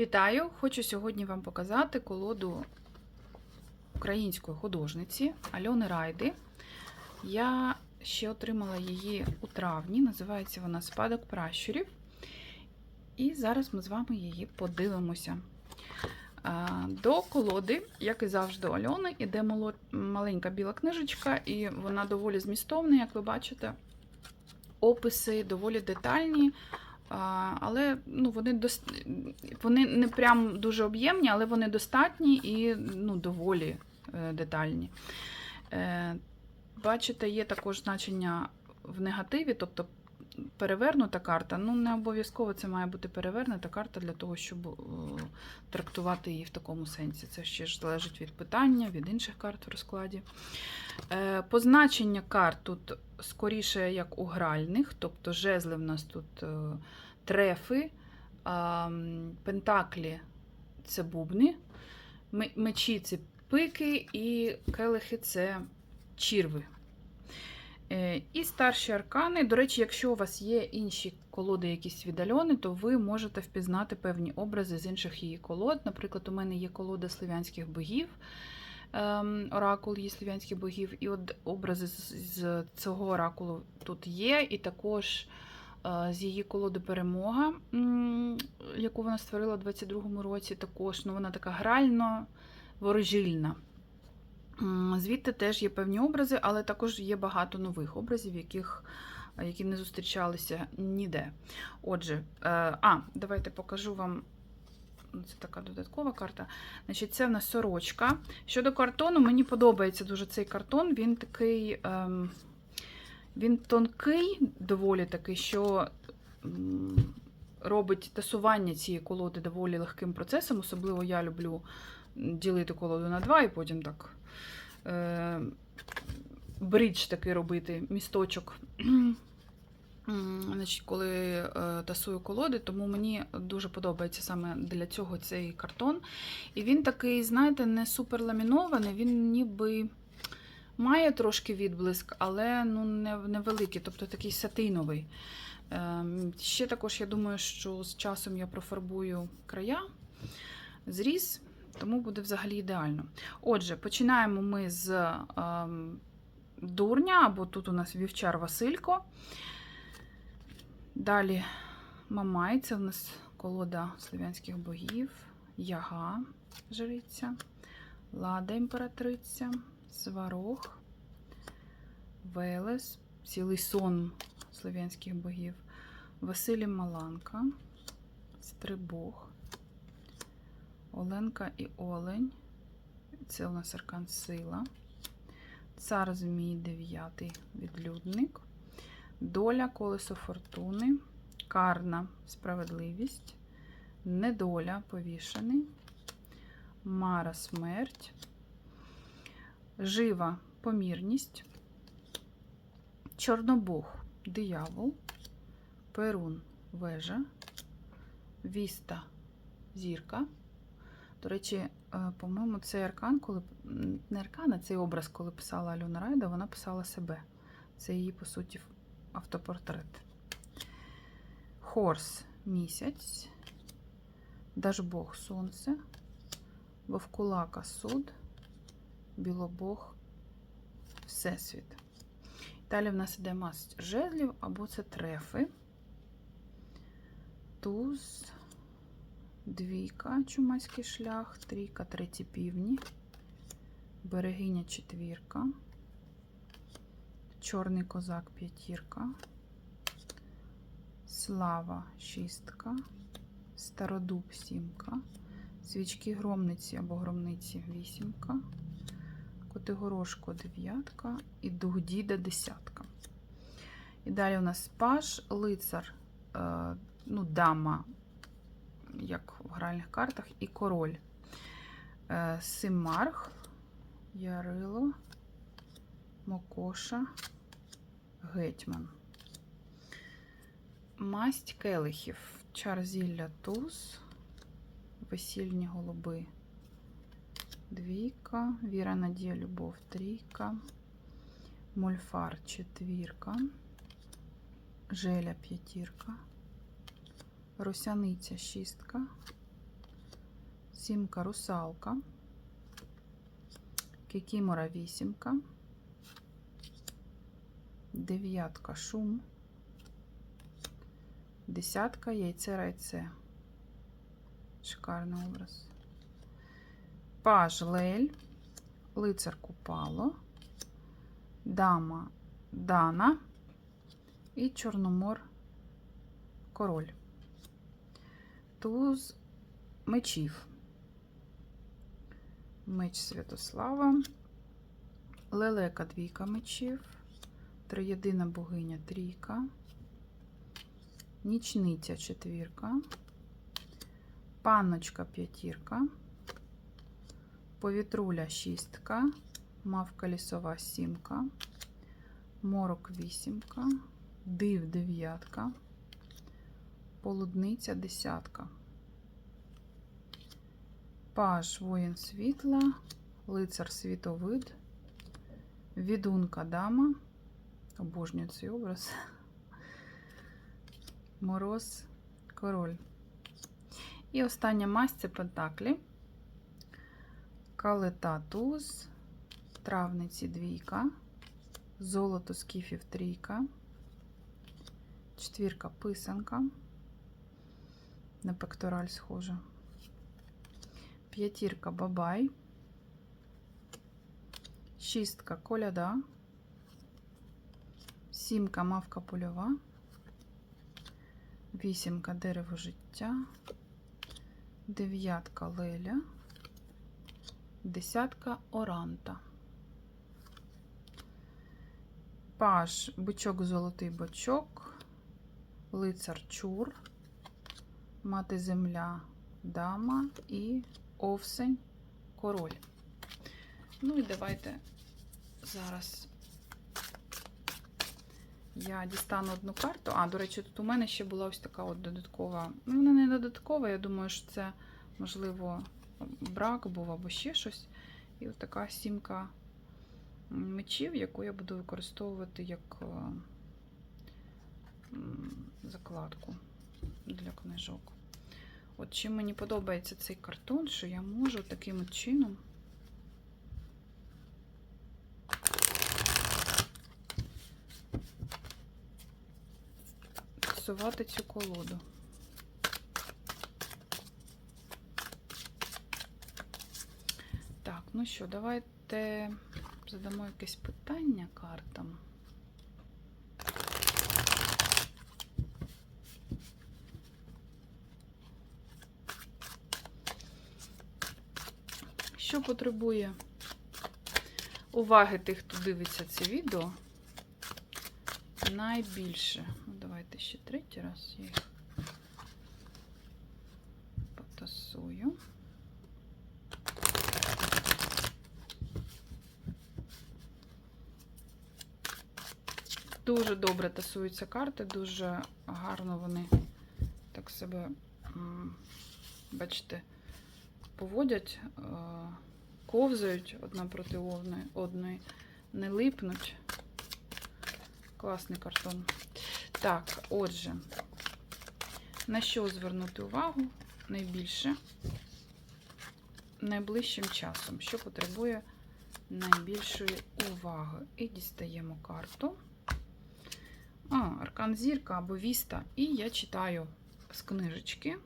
Вітаю! Хочу сьогодні вам показати колоду української художниці Альони Райди. Я ще отримала її у травні, називається вона Спадок пращурів. І зараз ми з вами її подивимося. До колоди, як і завжди, у Альони, іде маленька біла книжечка, і вона доволі змістовна, як ви бачите. Описи доволі детальні. Але ну, вони дос... вони не прям дуже об'ємні, але вони достатні і ну, доволі е, детальні. Е, Бачите, є також значення в негативі, тобто перевернута карта. Ну, не обов'язково це має бути перевернута карта для того, щоб е, трактувати її в такому сенсі. Це ще ж залежить від питання, від інших карт в розкладі. Е, Позначення карт тут скоріше як у гральних, тобто жезли в нас тут е, трефи, пентаклі це бубни, мечі це пики, і келихи це чірви. Е, І старші аркани. До речі, якщо у вас є інші колоди, якісь від Альони, то ви можете впізнати певні образи з інших її колод. Наприклад, у мене є колода слов'янських богів, ем, оракул її слов'янських богів, і от образи з, цього оракулу тут є, і також е, з її колоди Перемога, яку вона створила у 22-му році, також ну, вона така грально ворожильна. Звідти теж є певні образи, але також є багато нових образів, яких, які не зустрічалися ніде. Отже, е, а, давайте покажу вам. Це така додаткова карта. Значить, це в нас сорочка. Щодо картону, мені подобається дуже цей картон. Він такий. Ем, він тонкий, доволі такий, що робить тасування цієї колоди доволі легким процесом. Особливо я люблю ділити колоду на два і потім так е, бридж такий робити, місточок. Значить, коли е, тасую колоди, тому мені дуже подобається саме для цього цей картон. І він такий, знаєте, не супер ламінований, він ніби має трошки відблиск, але ну, не, невеликий, тобто такий сатиновий. Ем, Ще також я думаю, що з часом я профарбую края, зріз, тому буде взагалі ідеально. Отже, починаємо ми з ем, дурня, або тут у нас вівчар Василько. Далі Мамай, це у нас колода слов'янських богів, Яга жриця, Лада імператриця, Сварог, Велес, цілий сон слов'янських богів, Василій Маланка, Стрибог, Оленка і Олень. Це у нас аркан сила. Цар Змій 9 відлюдник. Доля колесо фортуни. Карна справедливість. Недоля повішений. Мара смерть. Жива помірність. Чорнобог диявол. Перун вежа. Віста зірка. До речі, е, по-моєму, цей аркан, коли не аркан, а цей образ, коли писала Альона Райда, вона писала себе. Це її, по суті, автопортрет. Хорс місяць. Дажбог сонце. Вовкулака суд. Білобог Всесвіт. Далі в нас іде масть жезлів, або це трефи. Туз. Двійка, чумацький шлях, трійка, треті півні, берегиня четвірка, чорний козак п'ятірка, слава шістка, стародуб сімка, свічки громниці або громниці вісімка, Котигорошко дев'ятка і дугдіда десятка. І далі у нас паш, лицар, е, ну, дама як в гральних картах, і король. Е, Симарх, Ярило, Мокоша, Гетьман. Масть келихів. Чар зілля туз, весільні голуби. Двійка, Віра, Надія, Любов, трійка, Мольфар, четвірка, Желя, п'ятірка. Росяниця шістка, сімка русалка, кікімора вісімка, дев'ятка шум, десятка яйце райце. Шикарний образ. Паж Лель, лицар Купало, дама Дана. І Чорномор Король. Туз мечів. Меч Святослава, Лелека двійка мечів, Триєдина богиня трійка, Нічниця четвірка, Панночка п'ятірка, Повітруля шістка, Мавка лісова сімка, Морок вісімка, Див дев'ятка, Полудниця десятка. Паш воїн світла, лицар світовид, відунка дама. Обожнюю цей образ. Мороз, король. І остання масть це пентаклі. Калета туз, травниці двійка, золото скіфів трійка, четвірка писанка. На пектораль схожа. П'ятірка бабай, шістка коляда, сімка мавка польова, вісімка дерево життя, дев'ятка леля, десятка оранта. Паш, бичок золотий бочок, лицар чур, мати земля дама і овсень, король. Ну і давайте зараз я дістану одну карту. А, до речі, тут у мене ще була ось така от додаткова. Ну, вона не додаткова, я думаю, що це, можливо, брак був або ще щось. І от така сімка мечів, яку я буду використовувати як закладку книжок. От чим мені подобається цей картон, що я можу таким от чином фіксувати цю колоду. Так, ну що, давайте задамо якесь питання картам. Що потребує уваги тих, хто дивиться це відео? Найбільше. Ну, давайте ще третій раз я їх потасую. Дуже добре тасуються карти, дуже гарно вони так себе, бачите, поводять, е, ковзають одна проти одної, одної, не липнуть. Класний картон. Так, отже, на що звернути увагу найбільше найближчим часом, що потребує найбільшої уваги. І дістаємо карту. А, Аркан Зірка або Віста. І я читаю з книжечки.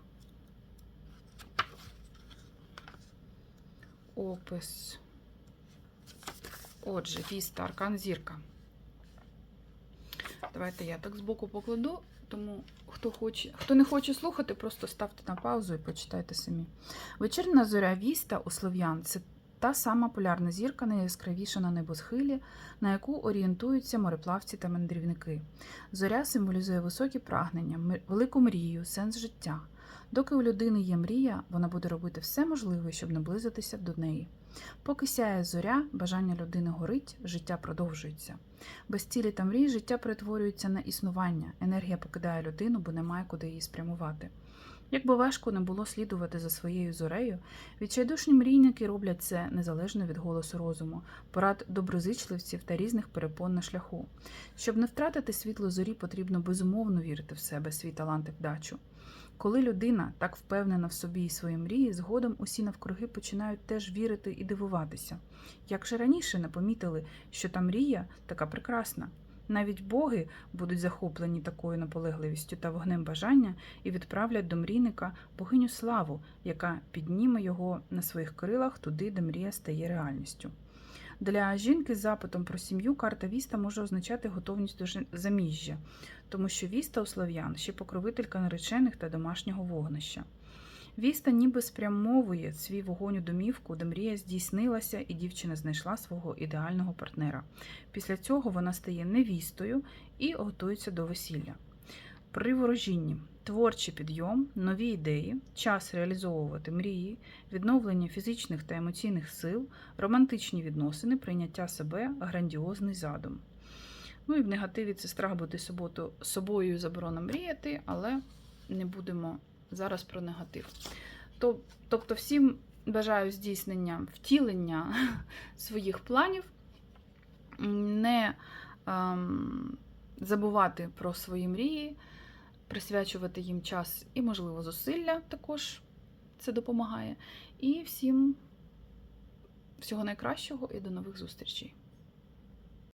Опис. Отже, Віста, Аркан Зірка. Давайте я так збоку покладу, тому хто хоче, хто не хоче слухати, просто ставте на паузу і почитайте самі. Вечірня зоря Віста у Слов'ян це та сама полярна зірка, найяскравіша на небосхилі, на яку орієнтуються мореплавці та мандрівники. Зоря символізує високі прагнення, велику мрію, сенс життя. Доки у людини є мрія, вона буде робити все можливе, щоб наблизитися до неї. Поки сяє зоря, бажання людини горить, життя продовжується. Без цілі та мрій життя перетворюється на існування, енергія покидає людину, бо немає куди її спрямувати. Якби важко не було слідувати за своєю зорею, відчайдушні мрійники роблять це незалежно від голосу розуму, порад доброзичливців та різних перепон на шляху. Щоб не втратити світло зорі, потрібно безумовно вірити в себе, свій талант і вдачу. Коли людина так впевнена в собі і своїй мрії, згодом усі навкруги починають теж вірити і дивуватися. Як же раніше не помітили, що та мрія така прекрасна. Навіть боги будуть захоплені такою наполегливістю та вогнем бажання і відправлять до мрійника богиню славу, яка підніме його на своїх крилах туди, де мрія стає реальністю. Для жінки з запитом про сім'ю карта Віста може означати готовність до заміжжя, тому що Віста у слов'ян ще покровителька наречених та домашнього вогнища. Віста ніби спрямовує свій вогонь у домівку, де мрія здійснилася, і дівчина знайшла свого ідеального партнера. Після цього вона стає невістою і готується до весілля. При ворожінні творчий підйом, нові ідеї, час реалізовувати мрії, відновлення фізичних та емоційних сил, романтичні відносини, прийняття себе, грандіозний задум. Ну і в негативі це страх бути суботу, собою заборона мріяти, але не будемо зараз про негатив. Тобто, всім бажаю здійснення втілення своїх планів, не ем, забувати про свої мрії, присвячувати їм час і, можливо, зусилля також це допомагає. І всім всього найкращого і до нових зустрічей.